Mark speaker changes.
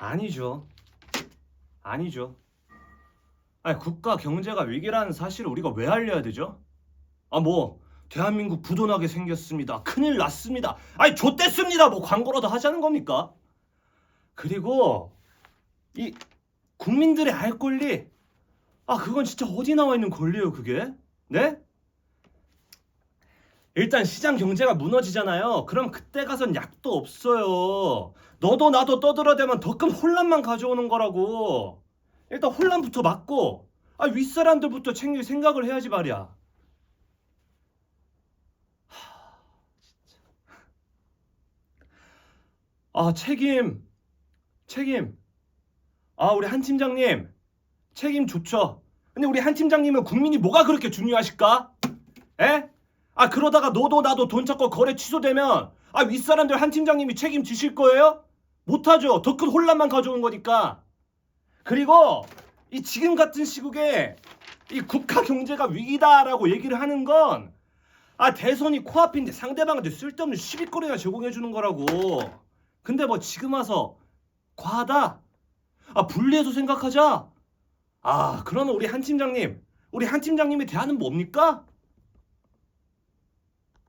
Speaker 1: 아니죠. 아니죠. 아니, 국가 경제가 위기라는 사실을 우리가 왜 알려야 되죠? 아, 뭐, 대한민국 부도나게 생겼습니다. 큰일 났습니다. 아니, 좆됐습니다. 뭐 광고라도 하자는 겁니까? 그리고, 이, 국민들의 알 권리, 아, 그건 진짜 어디 나와 있는 권리예요, 그게? 네? 일단 시장 경제가 무너지잖아요. 그럼 그때 가선 약도 없어요. 너도 나도 떠들어대면 더 큰 혼란만 가져오는 거라고. 일단 혼란부터 막고, 아, 윗사람들부터 챙길 생각을 해야지 말이야. 아, 책임. 책임. 아, 우리 한 팀장님. 책임 좋죠. 근데 우리 한 팀장님은 국민이 뭐가 그렇게 중요하실까? 에? 아 그러다가 너도 나도 돈 찾고 거래 취소되면 아 윗사람들 한 팀장님이 책임지실 거예요? 못하죠. 더 큰 혼란만 가져온 거니까. 그리고 이 지금 같은 시국에 이 국가 경제가 위기다라고 얘기를 하는 건 아 대선이 코앞인데 상대방한테 쓸데없는 시비거리나 제공해 주는 거라고. 근데 뭐 지금 와서 과하다. 아 분리해서 생각하자. 아 그러면 우리 한 팀장님, 우리 한 팀장님의 대안은 뭡니까?